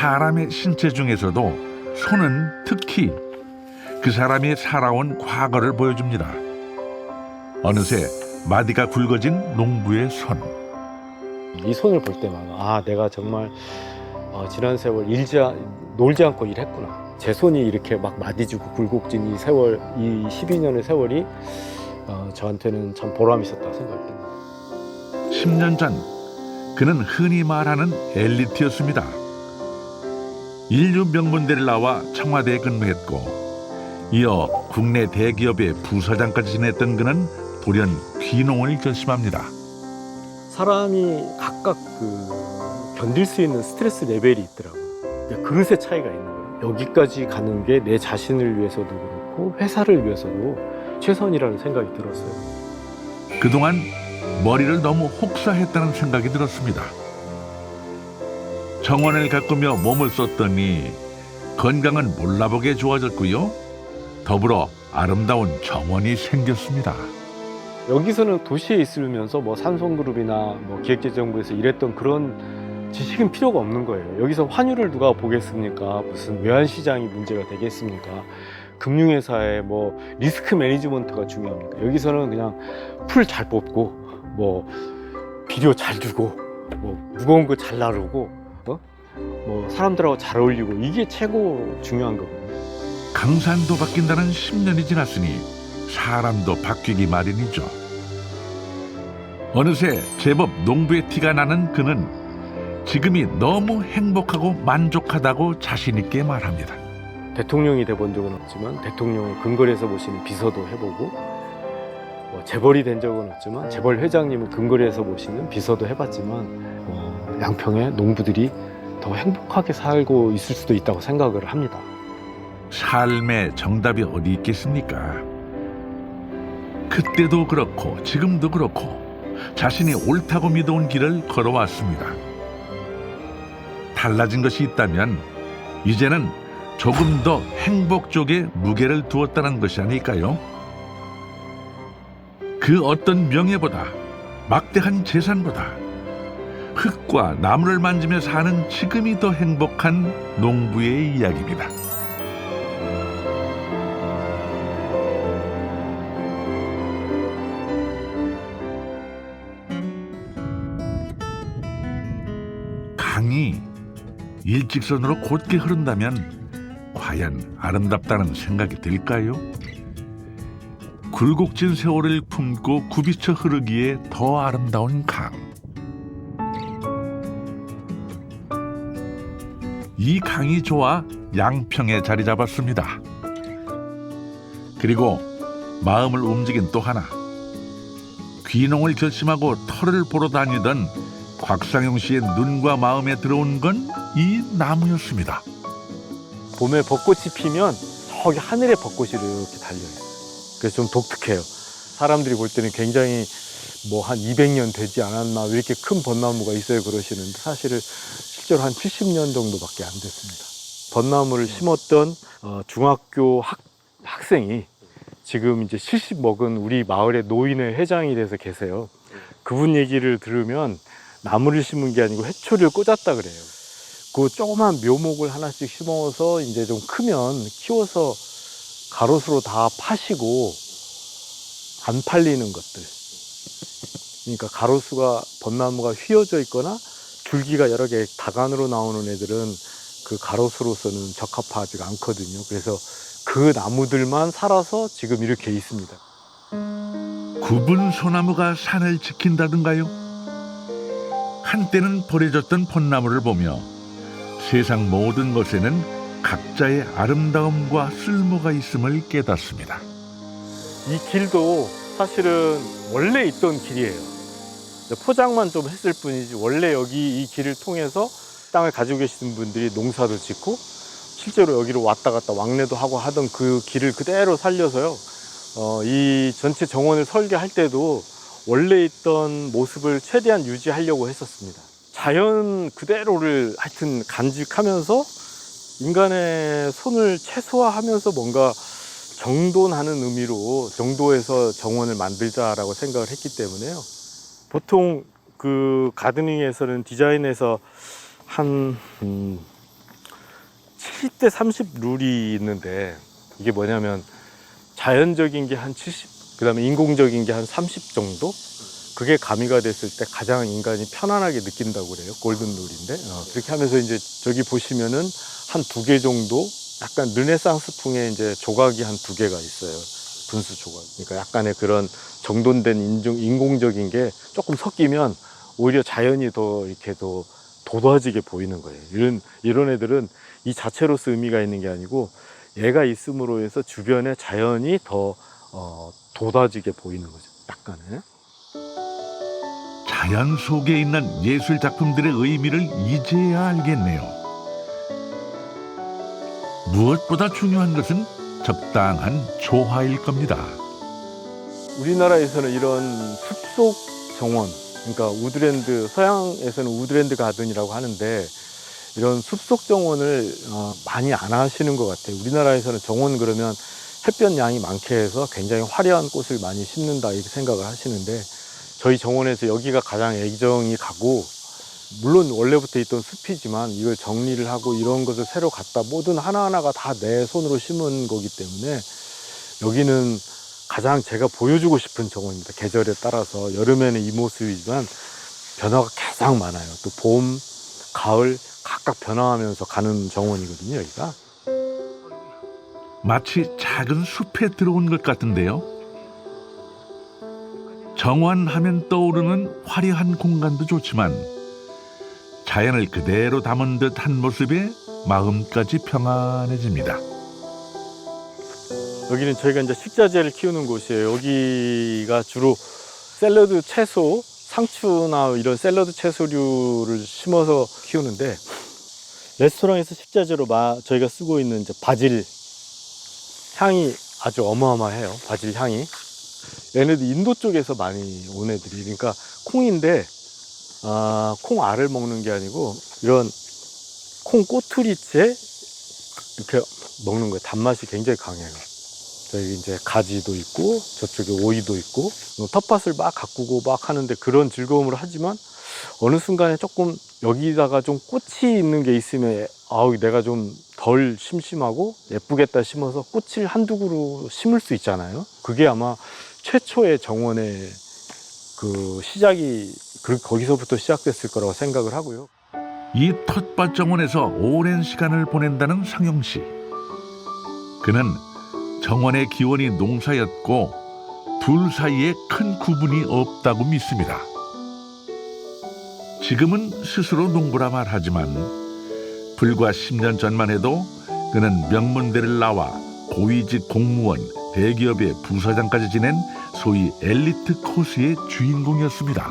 사람의 신체 중에서도 손은 특히 그 사람이 살아온 과거를 보여줍니다. 어느새 마디가 굵어진 농부의 손. 이 손을 볼 때마다 아 내가 정말 어, 지난 세월 일지 않- 놀지 않고 일했구나 제 손이 이렇게 막 마디주고 굴곡진 이 세월 이 12년의 세월이 어, 저한테는 참 보람 있었다 생각합니다 10년 전 그는 흔히 말하는 엘리트였습니다. 인류 명문대를 나와 청와대에 근무했고 이어 국내 대기업의 부서장까지 지냈던 그는 돌연 귀농을 결심합니다. 사람이 각각 그 견딜 수 있는 스트레스 레벨이 있더라고요 그러니까 그릇의 차이가 있는 거예요 여기까지 가는 게 내 자신을 위해서도 그렇고 회사를 위해서도 최선이라는 생각이 들었어요 그동안 머리를 너무 혹사했다는 생각이 들었습니다. 정원을 가꾸며 몸을 썼더니 건강은 몰라보게 좋아졌고요. 더불어 아름다운 정원이 생겼습니다. 여기서는 도시에 있으면서 뭐 삼성그룹이나 뭐 기획재정부에서 일했던 그런 지식은 필요가 없는 거예요. 여기서 환율을 누가 보겠습니까? 무슨 외환시장이 문제가 되겠습니까? 금융회사의 뭐 리스크 매니지먼트가 중요합니까? 여기서는 그냥 풀 잘 뽑고 뭐 비료 잘 주고 뭐 무거운 거 잘 나르고 어? 뭐 사람들하고 잘 어울리고 이게 최고 중요한 거거든요. 강산도 바뀐다는 10년이 지났으니 사람도 바뀌기 마련이죠. 어느새 제법 농부의 티가 나는 그는 지금이 너무 행복하고 만족하다고 자신 있게 말합니다. 대통령이 돼본 적은 없지만 대통령을 근거리에서 모시는 비서도 해보고 뭐 재벌이 된 적은 없지만 재벌 회장님을 근거리에서 모시는 비서도 해봤지만 어, 양평의 농부들이 더 행복하게 살고 있을 수도 있다고 생각을 합니다. 삶의 정답이 어디 있겠습니까? 그때도 그렇고 지금도 그렇고 자신이 옳다고 믿어온 길을 걸어왔습니다. 달라진 것이 있다면 이제는 조금 더 행복 쪽에 무게를 두었다는 것이 아닐까요? 그 어떤 명예보다 막대한 재산보다 흙과 나무를 만지며 사는 지금이 더 행복한 농부의 이야기입니다. 강이 일직선으로 곧게 흐른다면 과연 아름답다는 생각이 들까요? 굴곡진 세월을 품고 굽이쳐 흐르기에 더 아름다운 강. 이 강이 좋아 양평에 자리 잡았습니다. 그리고 마음을 움직인 또 하나. 귀농을 결심하고 터를 보러 다니던 곽상용 씨의 눈과 마음에 들어온 건 이 나무였습니다. 봄에 벚꽃이 피면 저기 하늘에 벚꽃이 이렇게 달려요. 그래서 좀 독특해요. 사람들이 볼 때는 굉장히 뭐 한 200년 되지 않았나 왜 이렇게 큰 벚나무가 있어요 그러시는데 사실은 실제로 한 70년 정도밖에 안 됐습니다. 벚나무를 심었던 어, 중학교 학, 학생이 지금 이제 70 먹은 우리 마을의 노인의 회장이 돼서 계세요. 그분 얘기를 들으면 나무를 심은 게 아니고 해초를 꽂았다 그래요. 그 조그만 묘목을 하나씩 심어서 이제 좀 크면 키워서 가로수로 다 파시고 안 팔리는 것들. 그러니까 가로수가 벚나무가 휘어져 있거나 줄기가 여러 개 다간으로 나오는 애들은 그 가로수로서는 적합하지가 않거든요. 그래서 그 나무들만 살아서 지금 이렇게 있습니다. 굽은 소나무가 산을 지킨다던가요? 한때는 버려졌던 벚나무를 보며 세상 모든 것에는 각자의 아름다움과 쓸모가 있음을 깨닫습니다. 이 길도 사실은 원래 있던 길이에요. 포장만 좀 했을 뿐이지 원래 여기 이 길을 통해서 땅을 가지고 계시는 분들이 농사도 짓고 실제로 여기로 왔다 갔다 왕래도 하고 하던 그 길을 그대로 살려서요. 어, 이 전체 정원을 설계할 때도 원래 있던 모습을 최대한 유지하려고 했었습니다. 자연 그대로를 하여튼 간직하면서 인간의 손을 최소화하면서 뭔가 정돈하는 의미로 정도에서 정원을 만들자라고 생각을 했기 때문에요. 보통 그 가드닝에서는 디자인에서 한 음, 70대 30 룰이 있는데 이게 뭐냐면 자연적인 게 한 70, 그 다음에 인공적인 게 한 30 정도. 그게 가미가 됐을 때 가장 인간이 편안하게 느낀다고 그래요. 골든 룰인데 어, 그렇게 하면서 이제 저기 보시면은 한 두 개 정도 약간 르네상스풍의 이제 조각이 한 두 개가 있어요. 분수 조각. 그러니까 약간의 그런 정돈된 인중, 인공적인 게 조금 섞이면 오히려 자연이 더 이렇게 더 돋아지게 보이는 거예요. 이런, 이런 애들은 이 자체로서 의미가 있는 게 아니고 얘가 있음으로 해서 주변에 자연이 더 어, 돋아지게 보이는 거죠. 약간의. 자연 속에 있는 예술 작품들의 의미를 이제야 알겠네요. 무엇보다 중요한 것은 적당한 조화일 겁니다. 우리나라에서는 이런 숲속 정원, 그러니까 우드랜드, 서양에서는 우드랜드 가든이라고 하는데 이런 숲속 정원을 어, 많이 안 하시는 것 같아요. 우리나라에서는 정원 그러면 햇볕 양이 많게 해서 굉장히 화려한 꽃을 많이 심는다 이렇게 생각을 하시는데 저희 정원에서 여기가 가장 애정이 가고 물론 원래부터 있던 숲이지만 이걸 정리를 하고 이런 것을 새로 갖다 모든 하나하나가 다 내 손으로 심은 거기 때문에 여기는 가장 제가 보여주고 싶은 정원입니다. 계절에 따라서 여름에는 이 모습이지만 변화가 가장 많아요. 또 봄, 가을 각각 변화하면서 가는 정원이거든요. 여기가. 마치 작은 숲에 들어온 것 같은데요. 정원하면 떠오르는 화려한 공간도 좋지만 자연을 그대로 담은 듯한 모습에 마음까지 평안해집니다. 여기는 저희가 이제 식자재를 키우는 곳이에요. 여기가 주로 샐러드 채소, 상추나 이런 샐러드 채소류를 심어서 키우는데 레스토랑에서 식자재로 마, 저희가 쓰고 있는 이제 바질 향이 아주 어마어마해요. 바질 향이. 얘네들 인도 쪽에서 많이 온 애들이. 그러니까 콩인데 아, 콩 알을 먹는 게 아니고 이런 콩 꼬투리째 이렇게 먹는 거예요. 단맛이 굉장히 강해요. 저기 이제 가지도 있고 저쪽에 오이도 있고 뭐 텃밭을 막 가꾸고 막 하는데 그런 즐거움을 하지만 어느 순간에 조금 여기다가 좀 꽃이 있는 게 있으면 아우 내가 좀 덜 심심하고 예쁘겠다 심어서 꽃을 한두 그루 심을 수 있잖아요. 그게 아마 최초의 정원의 그 시작이 그 거기서부터 시작됐을 거라고 생각을 하고요. 이 텃밭 정원에서 오랜 시간을 보낸다는 상영 씨. 그는 정원의 기원이 농사였고 둘 사이에 큰 구분이 없다고 믿습니다. 지금은 스스로 농부라 말하지만 불과 10년 전만 해도 그는 명문대를 나와 고위직 공무원, 대기업의 부사장까지 지낸 소위 엘리트 코스의 주인공이었습니다.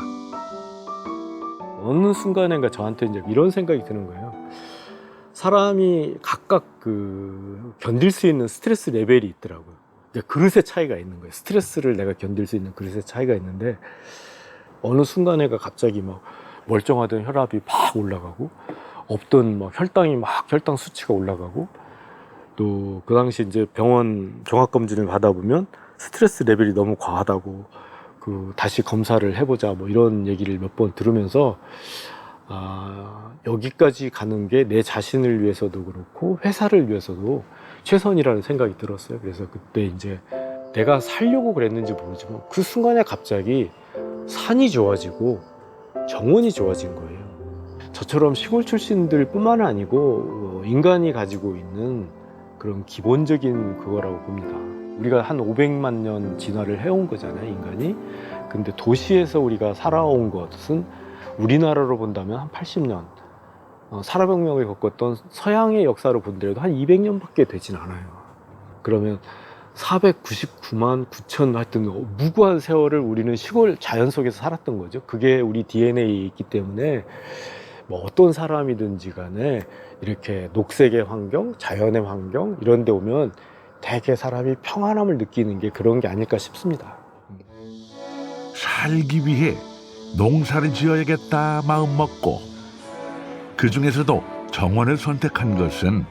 어느 순간인가 저한테 이제 이런 생각이 드는 거예요. 사람이 각각 그 견딜 수 있는 스트레스 레벨이 있더라고요. 그릇의 차이가 있는 거예요. 스트레스를 내가 견딜 수 있는 그릇의 차이가 있는데 어느 순간에가 갑자기 막 멀쩡하던 혈압이 막 올라가고 없던 막 혈당이 막 혈당 수치가 올라가고 또 그 당시 이제 병원 종합 검진을 받아보면 스트레스 레벨이 너무 과하다고 그 다시 검사를 해보자 뭐 이런 얘기를 몇 번 들으면서 아 여기까지 가는 게 내 자신을 위해서도 그렇고 회사를 위해서도 최선이라는 생각이 들었어요. 그래서 그때 이제 내가 살려고 그랬는지 모르지만 그 순간에 갑자기 산이 좋아지고 정원이 좋아진 거예요. 저처럼 시골 출신들 뿐만 아니고 어, 인간이 가지고 있는 그런 기본적인 그거라고 봅니다. 우리가 한 500만 년 진화를 해온 거잖아요, 인간이. 근데 도시에서 우리가 살아온 것은 우리나라로 본다면 한 80년. 어, 산업혁명을 겪었던 서양의 역사로 본더라도 한 200년밖에 되진 않아요. 그러면 499만 9천 하여튼 무구한 세월을 우리는 시골 자연 속에서 살았던 거죠. 그게 우리 DNA에 있기 때문에 뭐 어떤 사람이든지 간에 이렇게 녹색의 환경, 자연의 환경 이런 데 오면 되게 사람이 평안함을 느끼는 게 그런 게 아닐까 싶습니다. 살기 위해 농사를 지어야겠다 마음 먹고 그 중에서도 정원을 선택한 것은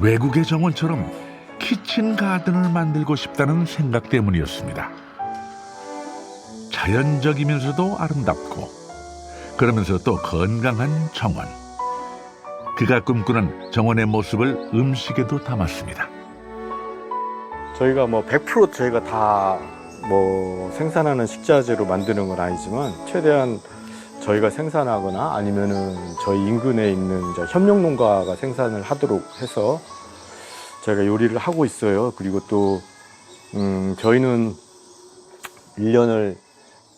외국의 정원처럼 키친 가든을 만들고 싶다는 생각 때문이었습니다. 자연적이면서도 아름답고 그러면서 또 건강한 정원. 그가 꿈꾸는 정원의 모습을 음식에도 담았습니다. 저희가 뭐 100% 저희가 다 뭐 생산하는 식자재로 만드는 건 아니지만 최대한 저희가 생산하거나 아니면은 저희 인근에 있는 협력 농가가 생산을 하도록 해서 저희가 요리를 하고 있어요. 그리고 또 음, 저희는 1년을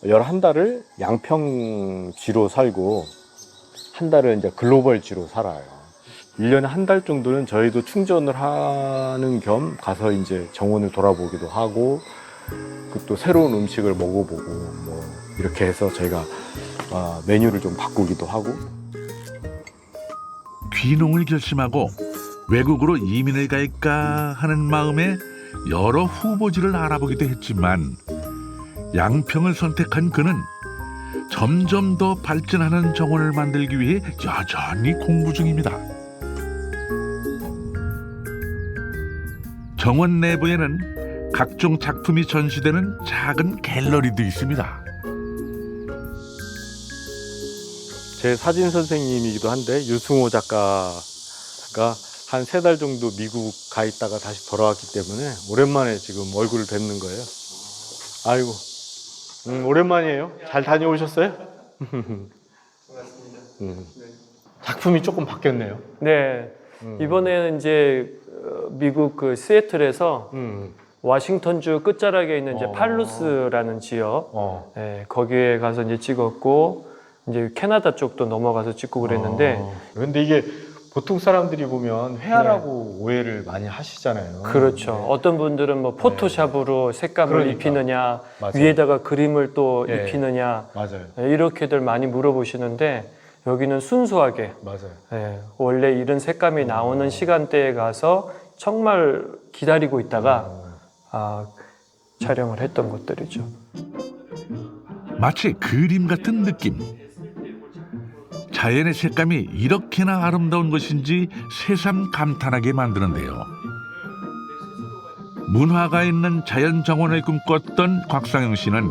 11달을 양평지로 살고 한 달은 이제 글로벌지로 살아요. 1년에 한 달 정도는 저희도 충전을 하는 겸 가서 이제 정원을 돌아보기도 하고 그또 새로운 음식을 먹어보고 뭐 이렇게 해서 저희가 아, 메뉴를 좀 바꾸기도 하고 귀농을 결심하고 외국으로 이민을 갈까 하는 마음에 여러 후보지를 알아보기도 했지만 양평을 선택한 그는 점점 더 발전하는 정원을 만들기 위해 여전히 공부 중입니다. 정원 내부에는 각종 작품이 전시되는 작은 갤러리도 있습니다. 제 사진 선생님이기도 한데 유승호 작가가 한 세 달 정도 미국 가 있다가 다시 돌아왔기 때문에 오랜만에 지금 얼굴을 뵙는 거예요. 아이고, 음, 오랜만이에요. 잘 다녀오셨어요? 음. 작품이 조금 바뀌었네요. 네. 음. 이번에는 이제 어, 미국 그 시애틀에서 음. 워싱턴주 끝자락에 있는 이제 어. 팔루스라는 지역, 어. 예, 거기에 가서 이제 찍었고 이제 캐나다 쪽도 넘어가서 찍고 그랬는데 어. 근데 이게 보통 사람들이 보면 회화라고 오해를 많이 하시잖아요. 그렇죠. 네. 어떤 분들은 뭐 포토샵으로 색감을 그러니까. 입히느냐, 맞아요. 위에다가 그림을 또 예. 입히느냐 맞아요. 예, 이렇게들 많이 물어보시는데 여기는 순수하게 맞아요. 예, 원래 이런 색감이 나오는 시간대에 가서 정말 기다리고 있다가 어. 아, 촬영을 했던 것들이죠. 마치 그림 같은 느낌. 자연의 색감이 이렇게나 아름다운 것인지 새삼 감탄하게 만드는데요. 문화가 있는 자연 정원을 꿈꿨던 곽상영 씨는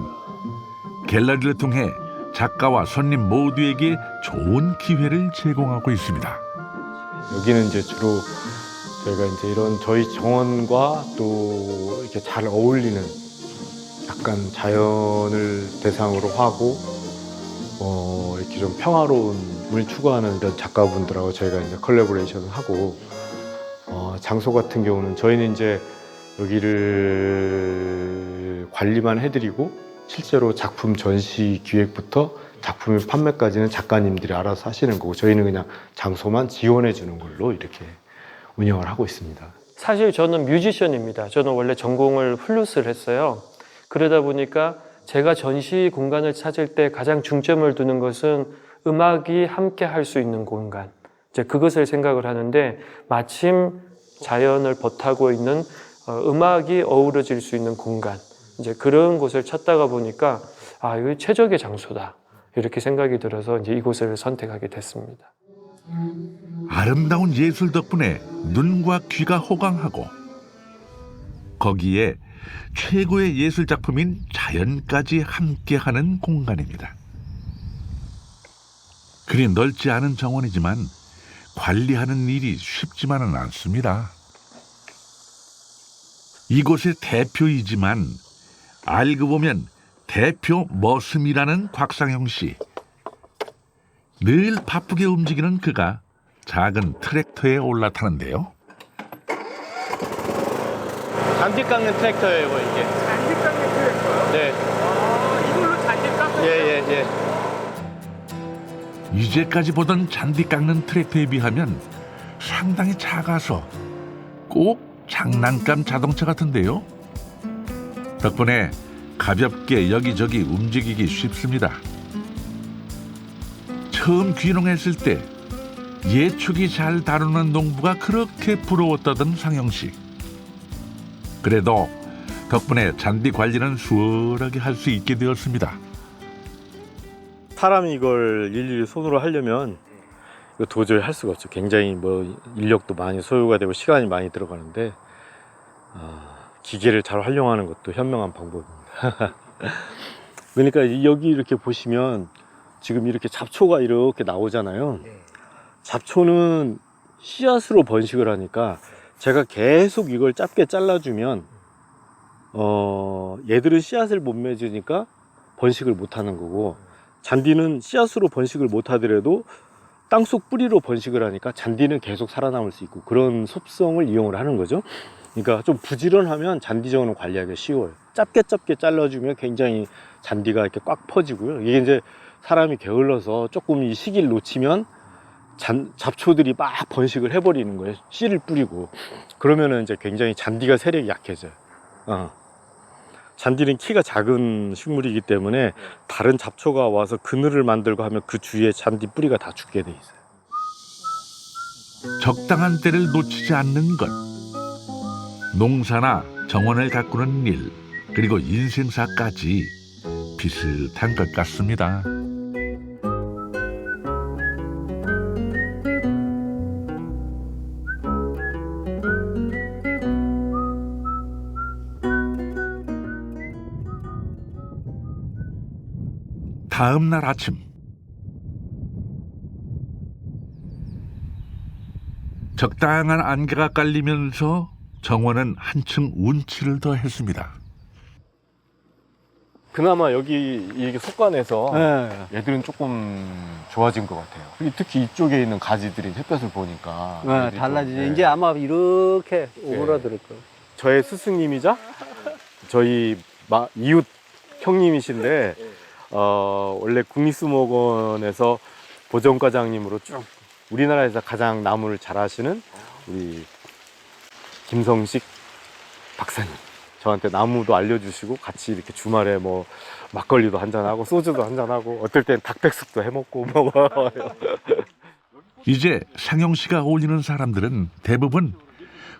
갤러리를 통해 작가와 손님 모두에게 좋은 기회를 제공하고 있습니다. 여기는 이제 주로 저희가 이제 이런 저희 정원과 또 이렇게 잘 어울리는 약간 자연을 대상으로 하고 어 이렇게 좀 평화로운 물 추구하는 이런 작가분들하고 저희가 이제 컬래버레이션을 하고 어 장소 같은 경우는 저희는 이제 여기를 관리만 해드리고 실제로 작품 전시 기획부터 작품 판매까지는 작가님들이 알아서 하시는 거고 저희는 그냥 장소만 지원해 주는 걸로 이렇게 운영을 하고 있습니다. 사실 저는 뮤지션입니다. 저는 원래 전공을 플루스를 했어요. 그러다 보니까 제가 전시 공간을 찾을 때 가장 중점을 두는 것은 음악이 함께 할 수 있는 공간. 이제 그것을 생각을 하는데 마침 자연을 버타고 있는 어, 음악이 어우러질 수 있는 공간. 이제 그런 곳을 찾다가 보니까 아, 이거 최적의 장소다. 이렇게 생각이 들어서 이제 이곳을 선택하게 됐습니다. 아름다운 예술 덕분에 눈과 귀가 호강하고 거기에 최고의 예술 작품인 자연까지 함께하는 공간입니다. 그리 넓지 않은 정원이지만 관리하는 일이 쉽지만은 않습니다. 이곳의 대표이지만 알고 보면 대표 머슴이라는 곽상영 씨. 늘 바쁘게 움직이는 그가 작은 트랙터에 올라타는데요. 잔디 깎는 트랙터예요, 이게. 잔디 깎는 트랙터요? 네, 아, 이걸로 잔디 깎는 예, 예, 예. 이제까지 보던 잔디 깎는 트랙터에 비하면 상당히 작아서 꼭 장난감 자동차 같은데요. 덕분에 가볍게 여기저기 움직이기 쉽습니다. 처음 귀농했을 때 예축이 잘 다루는 농부가 그렇게 부러웠다던 상영 씨. 그래도 덕분에 잔디 관리는 수월하게 할 수 있게 되었습니다. 사람이 이걸 일일이 손으로 하려면 이거 도저히 할 수가 없죠. 굉장히 뭐 인력도 많이 소요가 되고 시간이 많이 들어가는데 아, 기계를 잘 활용하는 것도 현명한 방법입니다. 그러니까 이- 여기 이렇게 보시면 지금 이렇게 잡초가 이렇게 나오잖아요. 잡초는 씨앗으로 번식을 하니까 제가 계속 이걸 짧게 잘라주면 어 얘들은 씨앗을 못 맺으니까 번식을 못 하는 거고 잔디는 씨앗으로 번식을 못 하더라도 땅속 뿌리로 번식을 하니까 잔디는 계속 살아남을 수 있고 그런 습성을 이용을 하는 거죠. 그러니까 좀 부지런하면 잔디 정원은 관리하기 쉬워요. 짧게 짧게 잘라주면 굉장히 잔디가 이렇게 꽉 퍼지고요. 이게 이제 사람이 게을러서 조금 이 시기를 놓치면 잔, 잡초들이 막 번식을 해버리는 거예요. 씨를 뿌리고. 그러면은 이제 굉장히 잔디가 세력이 약해져요. 어. 잔디는 키가 작은 식물이기 때문에 다른 잡초가 와서 그늘을 만들고 하면 그 주위에 잔디 뿌리가 다 죽게 돼 있어요. 적당한 때를 놓치지 않는 것. 농사나 정원을 가꾸는 일, 그리고 인생사까지 비슷한 것 같습니다. 다음 날 아침 적당한 안개가 깔리면서 정원은 한층 운치를 더했습니다. 그나마 여기 이게 속간에서 네. 얘들은 조금 좋아진 것 같아요. 그리고 특히 이쪽에 있는 가지들이 햇볕을 보니까 네, 얘들이. 좀, 네. 이제 아마 이렇게 오그라들 거예요. 저의 스승님이자 저희 마- 이웃 형님이신데 어, 원래 국립수목원에서 보정과장님으로 쭉 우리나라에서 가장 나무를 잘 하시는 우리 김성식 박사님. 저한테 나무도 알려주시고 같이 이렇게 주말에 뭐 막걸리도 한잔하고 소주도 한잔하고 어떨 땐 닭백숙도 해먹고 뭐. 이제 상영 씨가 어울리는 사람들은 대부분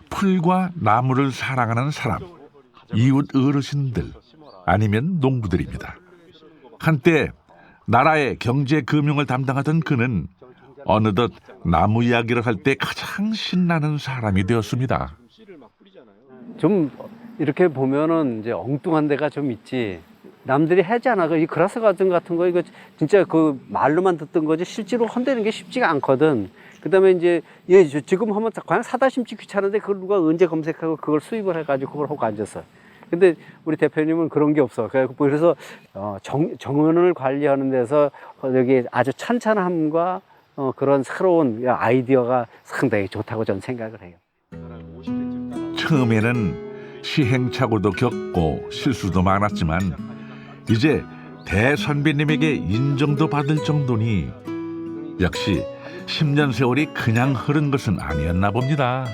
풀과 나무를 사랑하는 사람, 이웃 어르신들 아니면 농부들입니다. 한때 나라의 경제 금융을 담당하던 그는 어느덧 나무 이야기를 할 때 가장 신나는 사람이 되었습니다. 좀 이렇게 보면은 이제 엉뚱한 데가 좀 있지. 남들이 하잖아. 그이 그라스 가든 같은 거 이거 진짜 그 말로만 듣던 거지 실제로 헌대는 게 쉽지가 않거든. 그다음에 이제 예 저- 지금 하면 다- 그냥 사다 심지 귀찮은데 그걸 누가 언제 검색하고 그걸 수입을 해가지고 그걸 하고 앉았어. 근데 우리 대표님은 그런 게 없어. 그래서 어, 정, 정원을 관리하는 데서 어, 여기 아주 찬찬함과 어, 그런 새로운 아이디어가 상당히 좋다고 저는 생각을 해요. 처음에는 시행착오도 겪고 실수도 많았지만 이제 대선배님에게 인정도 받을 정도니 역시 10년 세월이 그냥 흐른 것은 아니었나 봅니다.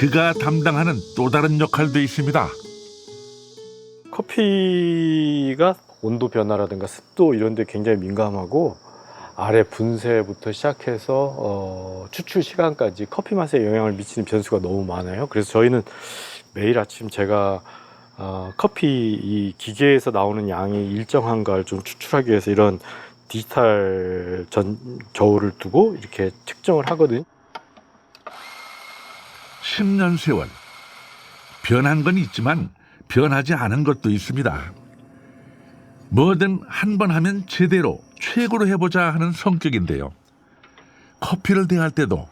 그가 담당하는 또 다른 역할도 있습니다. 커피가 온도 변화라든가 습도 이런 데 굉장히 민감하고 아래 분쇄부터 시작해서 어, 추출 시간까지 커피 맛에 영향을 미치는 변수가 너무 많아요. 그래서 저희는 매일 아침 제가 어, 커피 이 기계에서 나오는 양이 일정한가를 좀 추출하기 위해서 이런 디지털 전 저울을 두고 이렇게 측정을 하거든요. 10년 세월 변한 건 있지만 변하지 않은 것도 있습니다. 뭐든 한 번 하면 제대로 최고로 해보자 하는 성격인데요. 커피를 대할 때도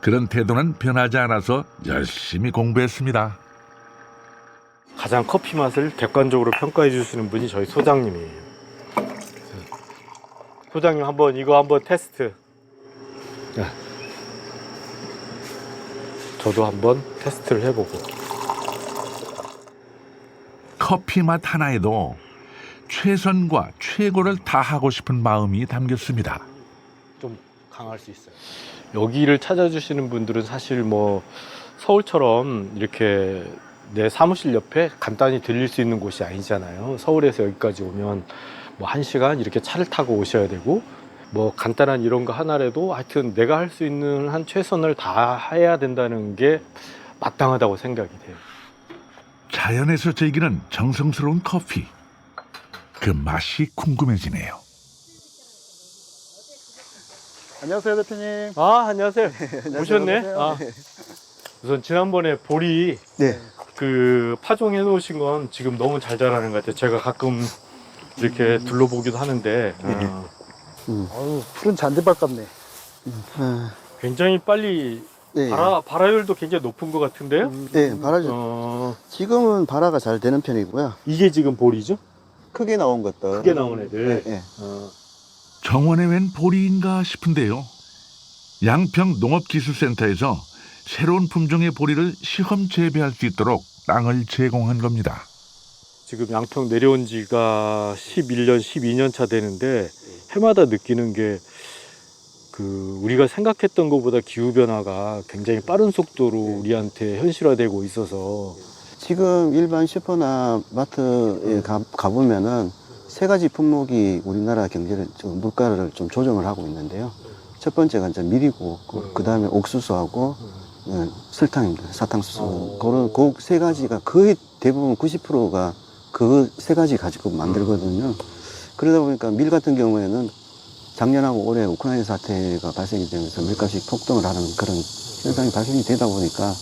그런 태도는 변하지 않아서 열심히 공부했습니다. 가장 커피 맛을 객관적으로 평가해 주시는 분이 저희 소장님이에요. 소장님 한번 이거 한번 테스트. 네. 저도 한번 테스트를 해보고. 커피 맛 하나에도 최선과 최고를 다하고 싶은 마음이 담겼습니다. 좀 강할 수 있어요. 여기를 찾아주시는 분들은 사실 뭐 서울처럼 이렇게 내 사무실 옆에 간단히 들릴 수 있는 곳이 아니잖아요. 서울에서 여기까지 오면 뭐 한 시간 이렇게 차를 타고 오셔야 되고 뭐 간단한 이런 거 하나라도 하여튼 내가 할 수 있는 한 최선을 다 해야 된다는 게 마땅하다고 생각이 돼요. 자연에서 즐기는 정성스러운 커피. 그 맛이 궁금해지네요. 안녕하세요 대표님. 아 안녕하세요. 오셨네. 안녕하세요. 아, 우선 지난번에 보리 네. 그 파종해 놓으신 건 지금 너무 잘 자라는 것 같아요. 제가 가끔 이렇게 둘러보기도 하는데 어, 어우, 푸른 잔디밭 같네. 아, 굉장히 빨리 네, 발화 발화율도 굉장히 높은 것 같은데요. 네, 발화죠. 어, 지금은 발화가 잘 되는 편이고요. 이게 지금 볼이죠? 크게 나온 것들. 크게 나온 애들. 네, 네. 어, 정원에 웬 보리인가 싶은데요. 양평 농업기술센터에서 새로운 품종의 보리를 시험 재배할 수 있도록 땅을 제공한 겁니다. 지금 양평 내려온 지가 11년, 12년 차 되는데 해마다 느끼는 게 그 우리가 생각했던 것보다 기후 변화가 굉장히 빠른 속도로 우리한테 현실화되고 있어서 지금 일반 슈퍼나 마트에 가, 가보면은 세 가지 품목이 우리나라 경제를, 좀 물가를 좀 조정을 하고 있는데요. 첫 번째가 이제 밀이고, 그, 다음에 옥수수하고, 예, 설탕입니다. 사탕수수. 그런, 그 세 가지가 거의 대부분 90%가 그 세 가지 가지고 만들거든요. 그러다 보니까 밀 같은 경우에는 작년하고 올해 우크라이나 사태가 발생이 되면서 밀값이 폭등을 하는 그런 현상이 발생이 되다 보니까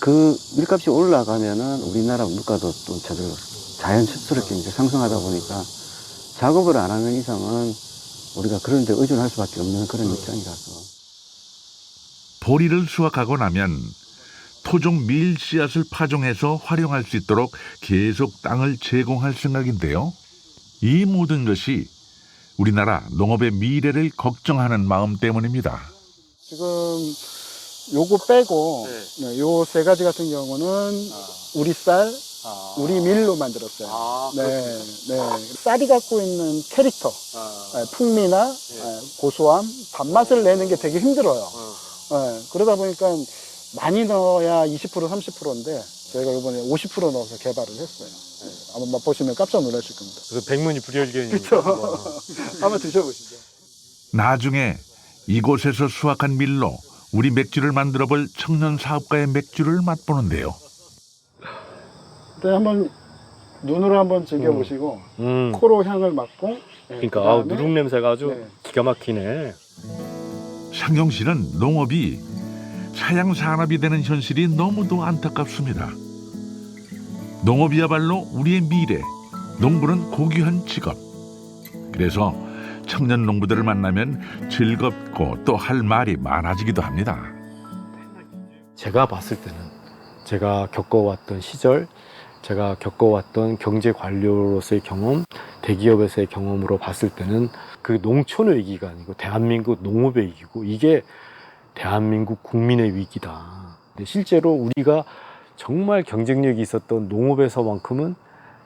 그 밀값이 올라가면은 우리나라 물가도 또 저절 자연스럽게 이제 상승하다 보니까 작업을 안 하는 이상은 우리가 그런 데 의존할 수밖에 없는 그런 입장이라서. 보리를 수확하고 나면 토종 밀 씨앗을 파종해서 활용할 수 있도록 계속 땅을 제공할 생각인데요. 이 모든 것이 우리나라 농업의 미래를 걱정하는 마음 때문입니다. 지금 요거 빼고 네, 요 세 가지 같은 경우는 우리 쌀, 우리 밀로 만들었어요. 네, 네. 쌀이 갖고 있는 캐릭터, 네, 풍미나 네, 고소함, 단맛을 내는 게 되게 힘들어요. 네, 그러다 보니까 많이 넣어야 20% 30%인데 저희가 이번에 50% 넣어서 개발을 했어요. 네, 한번 맛보시면 깜짝 놀라실 겁니다. 그래서 백문이 불여일견이 한번 드셔보시죠. 나중에 이곳에서 수확한 밀로 우리 맥주를 만들어 볼 청년 사업가의 맥주를 맛보는데요. 네, 한번 눈으로 한번 즐겨보시고 음, 코로 향을 맡고 네, 그러니까 아우, 누룩 냄새가 아주 네. 기가 막히네. 상경 씨는 농업이 사양 산업이 되는 현실이 너무도 안타깝습니다. 농업이야말로 우리의 미래, 농부는 고귀한 직업. 그래서 청년 농부들을 만나면 즐겁고 또 할 말이 많아지기도 합니다. 제가 봤을 때는 제가 겪어왔던 시절, 제가 겪어왔던 경제 관료로서의 경험, 대기업에서의 경험으로 봤을 때는 그 농촌의 위기가 아니고 대한민국 농업의 위기고 이게 대한민국 국민의 위기다. 근데 실제로 우리가 정말 경쟁력이 있었던 농업에서만큼은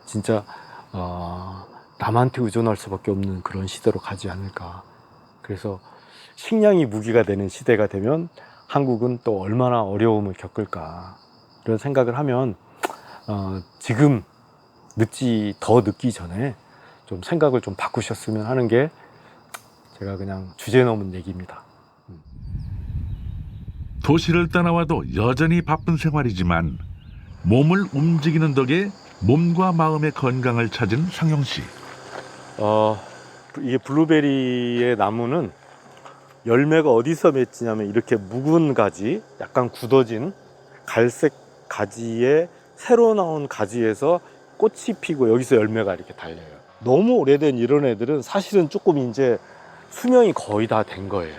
진짜 어, 남한테 의존할 수밖에 없는 그런 시대로 가지 않을까. 그래서 식량이 무기가 되는 시대가 되면 한국은 또 얼마나 어려움을 겪을까 이런 생각을 하면 어, 지금 늦지 더 늦기 전에 좀 생각을 좀 바꾸셨으면 하는 게 제가 그냥 주제 넘은 얘기입니다. 도시를 떠나와도 여전히 바쁜 생활이지만 몸을 움직이는 덕에 몸과 마음의 건강을 찾은 상영 씨. 어, 이게 블루베리의 나무는 열매가 어디서 맺히냐면 이렇게 묵은 가지, 약간 굳어진 갈색 가지에 새로 나온 가지에서 꽃이 피고 여기서 열매가 이렇게 달려요. 너무 오래된 이런 애들은 사실은 조금 이제 수명이 거의 다 된 거예요.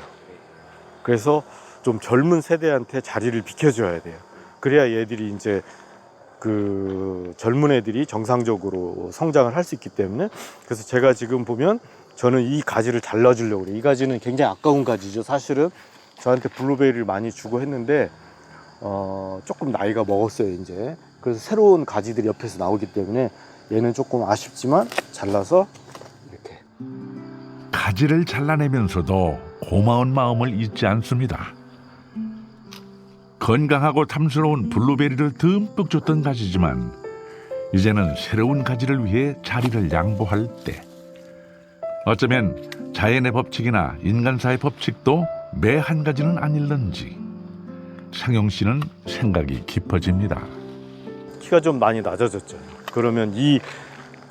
그래서 좀 젊은 세대한테 자리를 비켜줘야 돼요. 그래야 얘들이 이제 그 젊은 애들이 정상적으로 성장을 할 수 있기 때문에 그래서 제가 지금 보면 저는 이 가지를 잘라주려고 그래요. 이 가지는 굉장히 아까운 가지죠. 사실은 저한테 블루베리를 많이 주고 했는데 어, 조금 나이가 먹었어요, 이제. 그래서 새로운 가지들이 옆에서 나오기 때문에 얘는 조금 아쉽지만 잘라서 이렇게 가지를 잘라내면서도 고마운 마음을 잊지 않습니다. 건강하고 탐스러운 블루베리를 듬뿍 줬던 가지지만 이제는 새로운 가지를 위해 자리를 양보할 때. 어쩌면 자연의 법칙이나 인간사의 법칙도 매 한 가지는 아닐런지 상용 씨는 생각이 깊어집니다. 키가 좀 많이 낮아졌죠. 그러면 이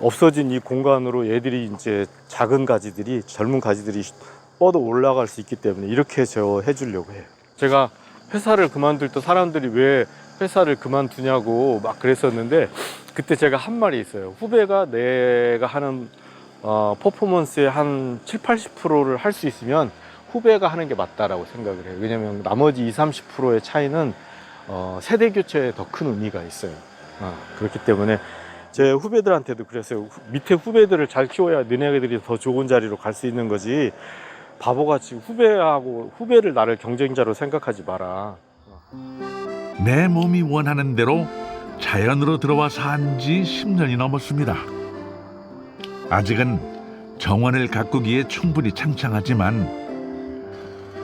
없어진 이 공간으로 얘들이 이제 작은 가지들이 젊은 가지들이 뻗어 올라갈 수 있기 때문에 이렇게 저 해주려고 해요. 제가 회사를 그만둘 때 사람들이 왜 회사를 그만두냐고 막 그랬었는데 그때 제가 한 말이 있어요. 후배가 내가 하는 어, 퍼포먼스의 한 7, 80%를 할 수 있으면 후배가 하는 게 맞다라고 생각을 해요. 왜냐면 나머지 20, 30%의 차이는 어, 세대 교체에 더 큰 의미가 있어요. 어, 그렇기 때문에 제 후배들한테도 그랬어요. 후- 밑에 후배들을 잘 키워야 너네들이 더 좋은 자리로 갈 수 있는 거지. 바보같이 후배하고 후배를 나를 경쟁자로 생각하지 마라. 내 몸이 원하는 대로 자연으로 들어와 산 지 10년이 넘었습니다. 아직은 정원을 가꾸기에 충분히 창창하지만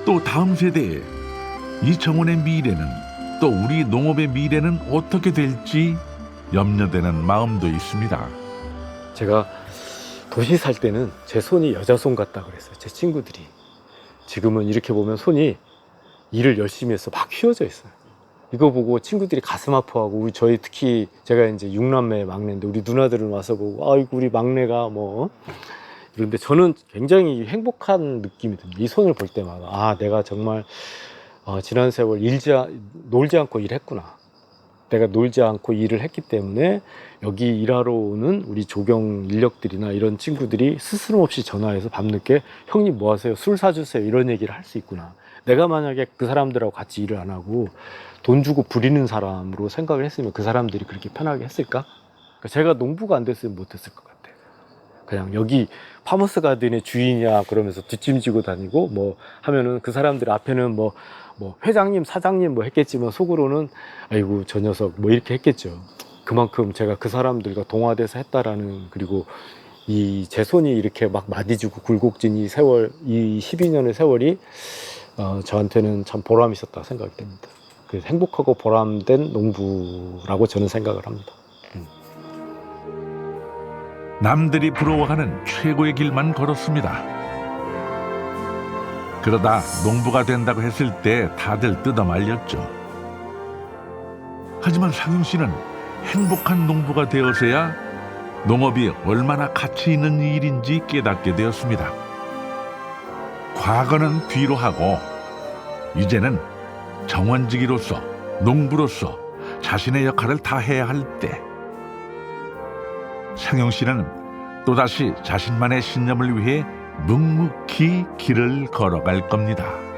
또 다음 세대에 이 정원의 미래는 또 우리 농업의 미래는 어떻게 될지 염려되는 마음도 있습니다. 제가 도시 살 때는 제 손이 여자 손 같다 그랬어요. 제 친구들이. 지금은 이렇게 보면 손이 일을 열심히 해서 막 휘어져 있어요. 이거 보고 친구들이 가슴 아파하고 우리 저희 특히 제가 이제 육남매 막내인데 우리 누나들은 와서 보고 아이고 우리 막내가 뭐 이런데 저는 굉장히 행복한 느낌이 듭니다. 이 손을 볼 때마다 아 내가 정말 어, 지난 세월 않- 놀지 않고 일했구나. 내가 놀지 않고 일을 했기 때문에 여기 일하러 오는 우리 조경 인력들이나 이런 친구들이 스스럼 없이 전화해서 밤늦게 형님 뭐 하세요? 술 사주세요. 이런 얘기를 할 수 있구나. 내가 만약에 그 사람들하고 같이 일을 안 하고 돈 주고 부리는 사람으로 생각을 했으면 그 사람들이 그렇게 편하게 했을까? 그러니까 제가 농부가 안 됐으면 못했을 것 같아요. 그냥 여기 파머스 가든의 주인이야 그러면서 뒷짐지고 다니고 뭐 하면은 그 사람들 앞에는 뭐, 뭐 회장님, 사장님 뭐 했겠지만 속으로는 아이고 저 녀석 뭐 이렇게 했겠죠. 그만큼 제가 그 사람들과 동화돼서 했다라는 그리고 이 제 손이 이렇게 막 마디주고 굴곡진 이 세월 이 12년의 세월이 어, 저한테는 참 보람 있었다 생각이 됩니다. 그 행복하고 보람된 농부라고 저는 생각을 합니다. 남들이 부러워하는 최고의 길만 걸었습니다. 그러다 농부가 된다고 했을 때 다들 뜯어 말렸죠. 하지만 상윤 씨는 행복한 농부가 되어서야 농업이 얼마나 가치 있는 일인지 깨닫게 되었습니다. 과거는 뒤로 하고 이제는 정원지기로서 농부로서 자신의 역할을 다해야 할 때. 상용 씨는 또다시 자신만의 신념을 위해 묵묵히 길을 걸어갈 겁니다.